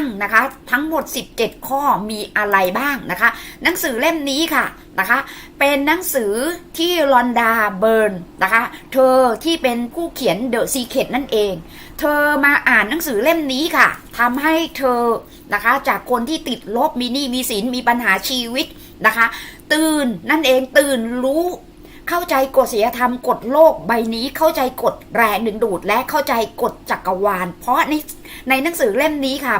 งนะคะ ทั้งหมด 17 ข้อมีอะไรบ้างนะคะ หนังสือเล่มนี้ค่ะนะคะ เป็นหนังสือที่ลอนดาเบิร์นนะคะ เธอที่เป็นผู้เขียน The Secret นั่นเอง เธอมาอ่านหนังสือเล่มนี้ค่ะทำให้เธอนะคะ จากคนที่ติดลบมีหนี้มีสินมีปัญหาชีวิตนะคะ ตื่นนั่นเองตื่นรู้ เข้าใจกฎศีลธรรมกฎโลกใบนี้เข้าใจกฎแรงดึงดูดและเข้าใจกฎจักรวาล เพราะในในหนังสือเล่มนี้ค่ะ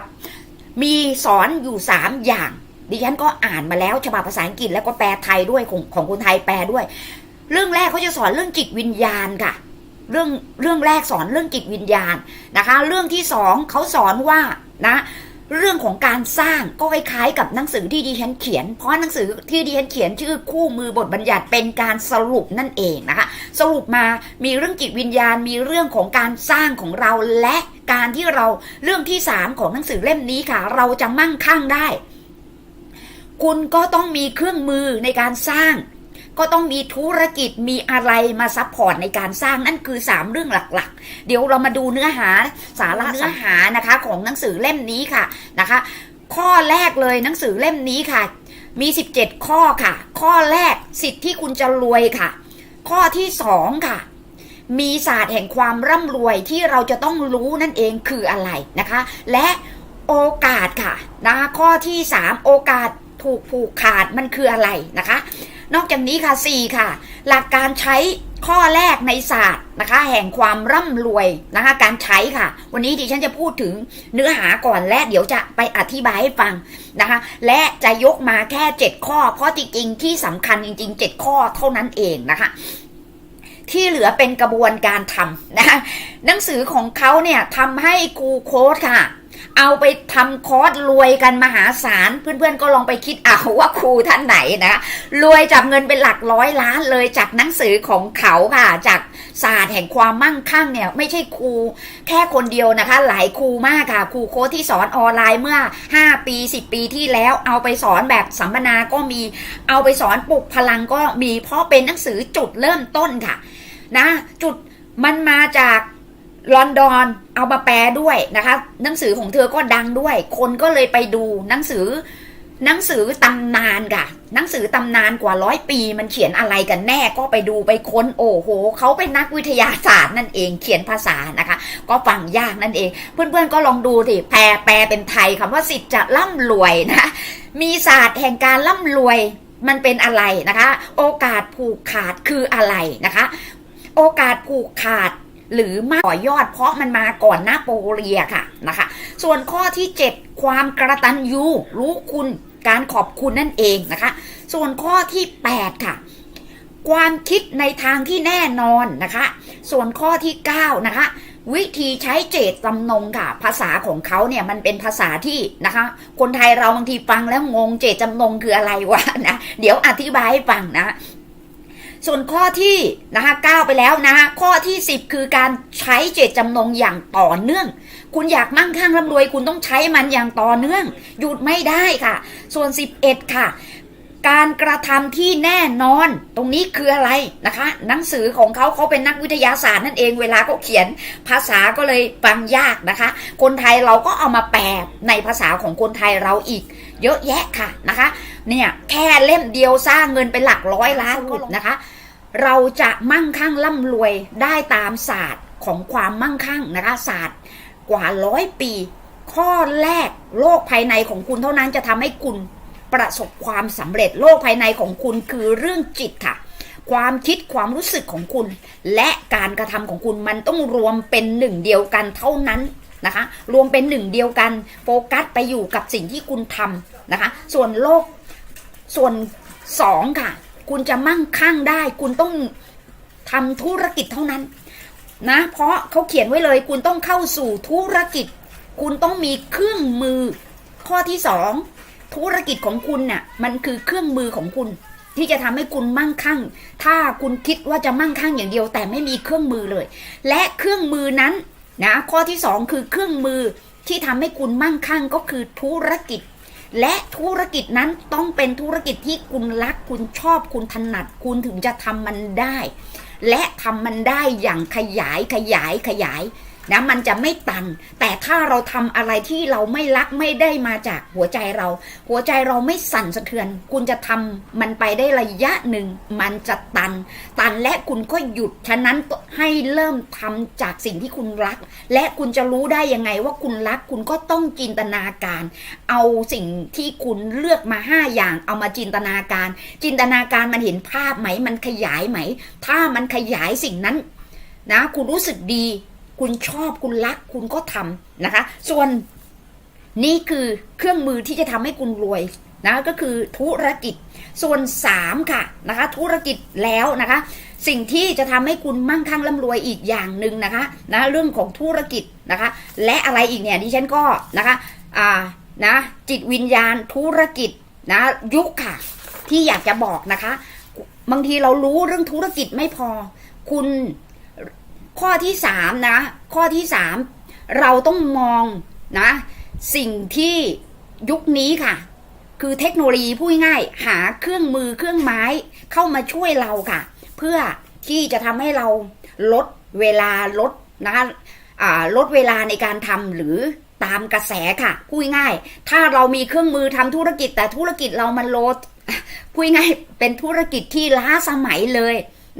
มีสอนอยู่3อย่าง ดิฉันก็อ่านมาแล้วฉบับภาษาอังกฤษแล้วก็แปลไทยด้วยของของคนไทยแปลด้วย เรื่องแรกเขาจะสอนเรื่องจิตวิญญาณค่ะ เรื่องเรื่องแรกสอนเรื่องจิตวิญญาณนะคะ เรื่องที่สองเขาสอนว่านะ เรื่องของการสร้างก็คล้ายๆกับหนังสือที่ดิฉันเขียน เพราะหนังสือที่ดิฉันเขียนชื่อคู่มือบทบัญญัติเป็นการสรุปนั่นเองนะคะ สรุปมามีเรื่องจิตวิญญาณมีเรื่องของการสร้างของเราและการที่เราเรื่องที่สามของหนังสือเล่มนี้ค่ะ เราจะมั่งคั่งได้ คุณก็ต้องมีเครื่องมือในการสร้าง ก็ต้องมีธุรกิจมีอะไรมาซัพพอร์ตในการสร้างนั่นคือ 3 เรื่องหลักๆ เดี๋ยวเรามาดูเนื้อหาสาระเนื้อหานะคะของหนังสือเล่มนี้ค่ะนะคะ ข้อแรกเลยหนังสือเล่มนี้ค่ะ มี 17 ข้อค่ะ ข้อแรกสิทธิ์ที่คุณจะรวยค่ะ ข้อที่2ค่ะมีศาสตร์แห่งความร่ำรวยที่เราจะต้องรู้นั่นเองคืออะไรนะคะ และโอกาสค่ะนะคะข้อที่ 3 โอกาสถูกผูกขาดมันคืออะไรนะคะ นอกจากนี้ค่ะ 4 ค่ะ หลักการใช้ข้อแรกในศาสตร์นะคะ แห่งความร่ำรวยนะคะ การใช้ค่ะ วันนี้ดิฉันจะพูดถึงเนื้อหาก่อนและเดี๋ยวจะไปอธิบายให้ฟังนะคะ และจะยกมาแค่ 7 ข้อ เพราะจริงๆที่สำคัญจริง ๆ 7 ข้อเท่านั้นเองนะคะที่เหลือเป็นกระบวนการทำนะคะหนังสือของเขาเนี่ยทำให้ครูโค้ดค่ะ เอาไปทำคอร์สรวยกันมหาศาล เพื่อนๆก็ลองไปคิดเอาว่าครูท่านไหนนะรวยจับเงินเป็นหลักร้อยล้านเลยจากหนังสือของเขาค่ะ จากศาสตร์แห่งความมั่งคั่งเนี่ย ไม่ใช่ครูแค่คนเดียวนะคะ หลายครูมากค่ะ ครูโค้ดที่สอนออนไลน์เมื่อ 5 ปี 10 ปีที่แล้ว เอาไปสอนแบบสัมมนาก็มี เอาไปสอนปลุกพลังก็มีเพราะเป็นหนังสือจุดเริ่มต้นค่ะ นะ จุดมันมาจาก ลอนดอนเอามาแปลด้วยนะคะ หนังสือของเธอก็ดังด้วย คนก็เลยไปดูหนังสือ หนังสือตำนานค่ะ หนังสือตำนานกว่าร้อยปี มันเขียนอะไรกันแน่ก็ไปดูไปค้นโอ้โหเขาเป็นนักวิทยาศาสตร์นั่นเองเขียนภาษานะคะ ก็ฟังยากนั่นเอง เพื่อนๆก็ลองดูสิแปลแปลเป็นไทยคำว่าสิทธิ์จะร่ำรวยนะมีศาสตร์แห่งการร่ำรวยมันเป็นอะไรนะคะ โอกาสผูกขาดคืออะไรนะคะ โอกาสผูกขาด หรือมากต่อยอดเพราะมันมาก่อนหน้าโปเลียค่ะนะคะ ส่วนข้อที่ 7 ความกระตันยูรู้คุณการขอบคุณนั่นเองนะคะ ส่วนข้อที่ 8 ค่ะ ความคิดในทางที่แน่นอนนะคะ ส่วนข้อที่ 9 นะคะวิธีใช้เจตจำนงค่ะ ภาษาของเขาเนี่ยมันเป็นภาษาที่นะคะ คนไทยเราบางทีฟังแล้วงงเจตจำนงคืออะไรวะนะ เดี๋ยวอธิบายให้ฟังนะ ส่วนข้อที่นะคะก้าไปแล้วนะคะข้อที่ 10 คือการใช้เจตจำนงอย่างต่อเนื่อง คุณอยากมั่งคั่งร่ำรวย คุณต้องใช้มันอย่างต่อเนื่อง หยุดไม่ได้ค่ะ ส่วน 11 ค่ะ การกระทำที่แน่นอน ตรงนี้คืออะไรนะคะ หนังสือของเขาเขาเป็นนักวิทยาศาสตร์นั่นเองเวลาเขาเขียนภาษาก็เลยฟังยากนะคะ คนไทยเราก็เอามาแปลในภาษาของคนไทยเราอีก เยอะแยะค่ะนะคะ เนี่ยแค่เล่มเดียวสร้างเงินเป็นหลักร้อยล้านก็นะคะ เราจะมั่งคั่งร่ำรวยได้ตามศาสตร์ของความมั่งคั่งนะคะศาสตร์กว่าร้อยปี ข้อแรกโลกภายในของคุณเท่านั้นจะทำให้คุณประสบความสำเร็จโลกภายในของคุณคือเรื่องจิตค่ะ ความคิดความรู้สึกของคุณ และการกระทำของคุณมันต้องรวมเป็นหนึ่งเดียวกันเท่านั้นนะคะ รวมเป็นหนึ่งเดียวกัน โฟกัสไปอยู่กับสิ่งที่คุณทำนะคะ ส่วนโลก ส่วนสองค่ะ คุณจะมั่งคั่งได้ คุณต้องทำธุรกิจเท่านั้น นะ เพราะเขาเขียนไว้เลย คุณต้องเข้าสู่ธุรกิจ คุณต้องมีเครื่องมือ ข้อที่สองธุรกิจของคุณน่ะ มันคือเครื่องมือของคุณ ที่จะทำให้คุณมั่งคั่ง ถ้าคุณคิดว่าจะมั่งคั่งอย่างเดียว แต่ไม่มีเครื่องมือเลย และเครื่องมือนั้นนะข้อที่สองคือเครื่องมือที่ทำให้คุณมั่งคั่งก็คือธุรกิจ และธุรกิจนั้นต้องเป็นธุรกิจที่คุณรักคุณชอบคุณถนัด คุณถึงจะทำมันได้ และทำมันได้อย่างขยายขยายขยาย นะมันจะไม่ตัน แต่ถ้าเราทำอะไรที่เราไม่รักไม่ได้มาจากหัวใจเรา หัวใจเราไม่สั่นสะเทือน คุณจะทำมันไปได้ระยะหนึ่ง มันจะตัน ตันและคุณก็หยุด ฉะนั้นให้เริ่มทำจากสิ่งที่คุณรัก และคุณจะรู้ได้ยังไงว่าคุณรัก คุณก็ต้องจินตนาการ เอาสิ่งที่คุณเลือกมาห้าอย่าง เอามาจินตนาการ จินตนาการมันเห็นภาพไหม มันขยายไหม ถ้ามันขยายสิ่งนั้นนะ คุณรู้สึกดี คุณชอบคุณรักคุณก็ทำนะคะ ส่วนนี่คือเครื่องมือที่จะทำให้คุณรวยนะก็คือธุรกิจส่วน 3 ค่ะนะคะ ธุรกิจแล้วนะคะ สิ่งที่จะทำให้คุณมั่งคั่งร่ำรวยอีกอย่างหนึ่งนะคะนะเรื่องของธุรกิจนะคะ และอะไรอีกเนี่ยดิฉันก็นะคะอ่านะจิตวิญญาณธุรกิจนะยุคค่ะ ที่อยากจะบอกนะคะ บางทีเรารู้เรื่องธุรกิจไม่พอ คุณ ข้อที่สามนะ ข้อที่สามเราต้องมองนะ สิ่งที่ยุคนี้ค่ะ คือเทคโนโลยีพูดง่ายหาเครื่องมือเครื่องไม้เข้ามาช่วยเราค่ะ เพื่อที่จะทำให้เราลดเวลาลดนะลดเวลาในการทำหรือตามกระแสค่ะพูดง่าย ถ้าเรามีเครื่องมือทำธุรกิจแต่ธุรกิจเรามันลดพูดง่ายเป็นธุรกิจที่ล้าสมัยเลย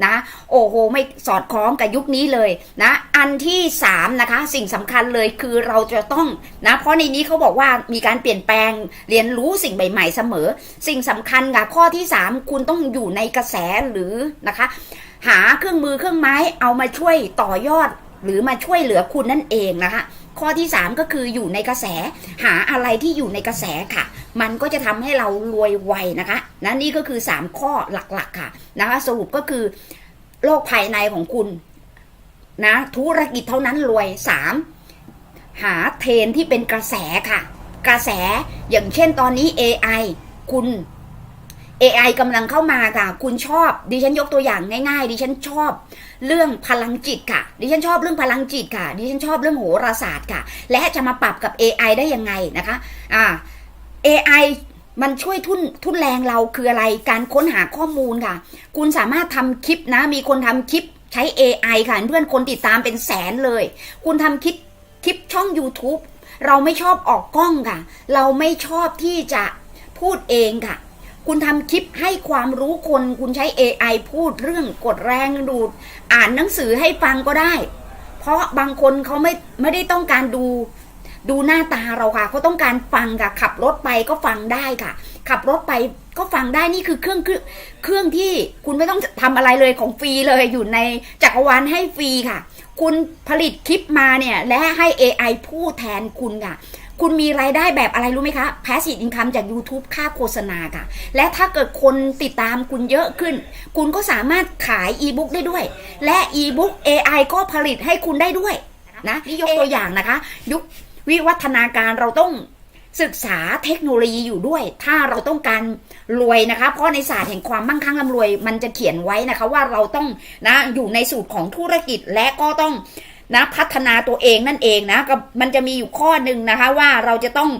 นะ โอ้โห ไม่สอดคล้องกับยุคนี้เลยนะ อันที่สามนะคะ สิ่งสำคัญเลยคือเราจะต้องนะ เพราะในนี้เขาบอกว่ามีการเปลี่ยนแปลงเรียนรู้สิ่งใหม่ ๆ เสมอ สิ่งสำคัญค่ะข้อที่สามคุณต้องอยู่ในกระแสหรือนะคะ หาเครื่องมือเครื่องไม้เอามาช่วยต่อยอดหรือมาช่วยเหลือคุณนั่นเองนะคะ ข้อที่ 3 ก็คืออยู่ในกระแสหาอะไรที่อยู่ในกระแสค่ะ มันก็จะทำให้เรารวยไวนะคะนะนี่ก็คือ 3 ข้อหลักๆค่ะนะคะสรุปก็คือโลกภายในของคุณนะธุรกิจเท่านั้นรวย 3. หาเทรนที่เป็นกระแสค่ะ กระแสอย่างเช่นตอนนี้ AI คุณ AI กำลังเข้ามาค่ะ คุณชอบ ดิฉันยกตัวอย่างง่าย ๆ ดิฉันชอบเรื่องพลังจิตค่ะ ดิฉันชอบเรื่องพลังจิตค่ะ ดิฉันชอบเรื่องโหราศาสตร์ค่ะ และจะมาปรับกับ AI ได้ยังไงนะคะ อ่า AI มันช่วยทุนทุนแรงเราคืออะไร การค้นหาข้อมูลค่ะ คุณสามารถทำคลิปนะ มีคนทำคลิปใช้ AI ค่ะ เพื่อนคนติดตามเป็นแสนเลย คุณทำคลิปคลิปช่อง YouTube เราไม่ชอบออกกล้องค่ะ เราไม่ชอบที่จะพูดเองค่ะ คุณทำคลิปให้ความรู้คน คุณใช้ AI พูดเรื่องกดแรงดูด อ่านหนังสือให้ฟังก็ได้ เพราะบางคนเขาไม่ไม่ได้ต้องการดูดูหน้าตาเราค่ะเขาต้องการฟังค่ะขับรถไปก็ฟังได้ค่ะ ขับรถไปก็ฟังได้นี่คือเครื่องเครื่องที่คุณไม่ต้องทำอะไรเลยของฟรีเลยอยู่ในจักรวาลให้ฟรีค่ะ คุณผลิตคลิปมาเนี่ยและให้ AI พูดแทนคุณค่ะ คุณมีรายได้แบบอะไรรู้ไหมคะ Passive Income จาก YouTube ค่าโฆษณาค่ะ และถ้าเกิดคนติดตามคุณเยอะขึ้น คุณก็สามารถขายอีบุ๊กได้ด้วย และอีบุ๊ก AI ก็ผลิตให้คุณได้ด้วยนะนี่ยกตัวอย่างนะคะ ยุควิวัฒนาการเราต้องศึกษาเทคโนโลยีอยู่ด้วย ถ้าเราต้องการรวยนะคะ เพราะในศาสตร์แห่งความมั่งคั่งร่ำรวย มันจะเขียนไว้นะคะว่าเราต้องนะอยู่ในสูตรของธุรกิจและก็ต้อง นะพัฒนาตัวเองนั่นเองนะก็มันจะมีอยู่ข้อหนึ่งนะคะว่าเราจะต้อง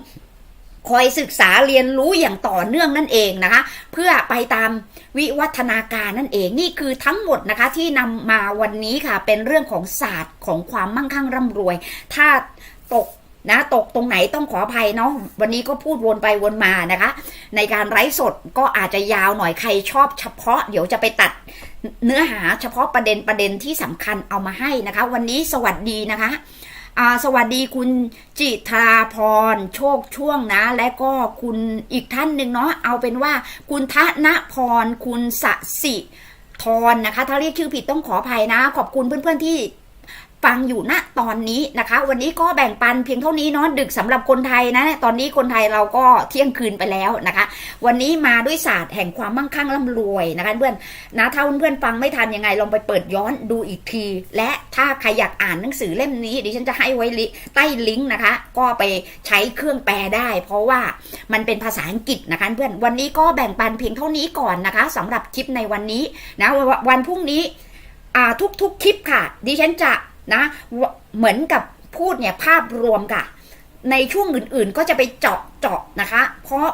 คอยศึกษาเรียนรู้อย่างต่อเนื่องนั่นเองนะคะ เพื่อไปตามวิวัฒนาการนั่นเองนี่คือทั้งหมดนะคะที่นำมาวันนี้ค่ะเป็นเรื่องของศาสตร์ของความมั่งคั่งร่ำรวย ถ้าตก นะตกตรงไหนต้องขออภัยเนาะวันนี้ก็พูดวนไปวนมานะคะ ในการไร้สดก็อาจจะยาวหน่อยใครชอบเฉพาะ เดี๋ยวจะไปตัดเนื้อหาเฉพาะประเด็นประเด็นที่สำคัญเอามาให้นะคะ วันนี้สวัสดีนะคะสวัสดีคุณจิตราพรโชคช่วงนะ และก็คุณอีกท่านหนึ่งเนาะเอาเป็นว่าคุณทนพร คุณสสิทรนะคะ ถ้าเรียกชื่อผิดต้องขออภัยนะ ขอบคุณเพื่อนๆที่ ฟังอยู่ณตอนนี้นะคะ วันนี้ก็แบ่งปันเพียงเท่านี้เนาะดึกสำหรับคนไทยนะตอนนี้คนไทยเราก็เที่ยงคืนไปแล้วนะคะ วันนี้มาด้วยศาสตร์แห่งความมั่งคั่งร่ำรวยนะคะเพื่อนนะถ้าเพื่อนฟังไม่ทันยังไงลองไปเปิดย้อนดูอีกที และถ้าใครอยากอ่านหนังสือเล่มนี้ดิฉันจะให้ไว้ใต้ลิงก์นะคะ ก็ไปใช้เครื่องแปลได้ เพราะว่ามันเป็นภาษาอังกฤษนะคะเพื่อนวันนี้ก็แบ่งปันเพียงเท่านี้ก่อนนะคะสำหรับคลิปในวันนี้นะวันพรุ่งนี้ทุกๆคลิปค่ะดิฉันจะ นะเหมือนกับพูดเนี่ยภาพรวมค่ะ ในช่วงอื่นๆก็จะไปเจาะเจาะนะคะ เพราะ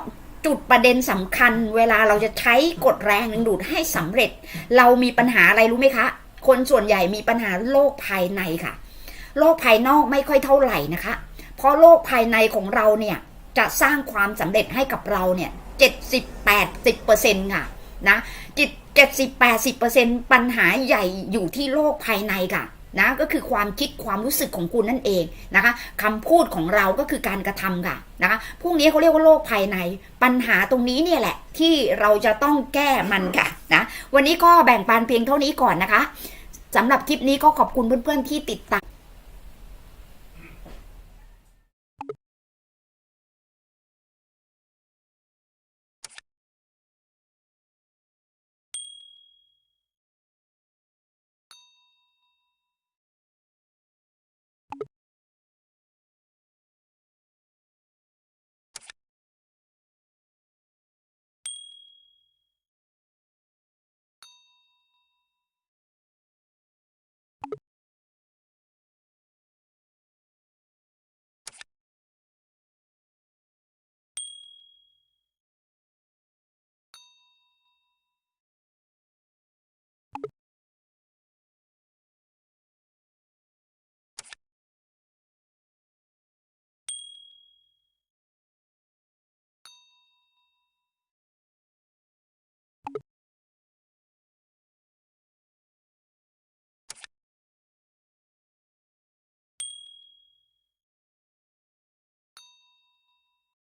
จุดประเด็นสำคัญเวลาเราจะใช้กดแรงดึงดูดให้สำเร็จ เรามีปัญหาอะไรรู้ไหมคะ คนส่วนใหญ่มีปัญหาโรคภายในค่ะ โลกภายนอกไม่ค่อยเท่าไหร่นะคะ เพราะโลกภายในของเราเนี่ยจะสร้างความสำเร็จให้กับเราเนี่ย70 80ค่ะนะจิต70 80ปัญหาใหญ่อยู่ที่โลกภายในค่ะ นะก็คือความคิดความรู้สึกของคุณนั่นเองนะคะคำพูดของเราก็คือการกระทำค่ะนะคะพวกนี้เขาเรียกว่าโลกภายใน ปัญหาตรงนี้เนี่ยแหละ ที่เราจะต้องแก้มันค่ะนะวันนี้ก็แบ่งปันเพียงเท่านี้ก่อนนะคะสำหรับคลิปนี้ก็ขอบคุณเพื่อนๆที่ติดตาม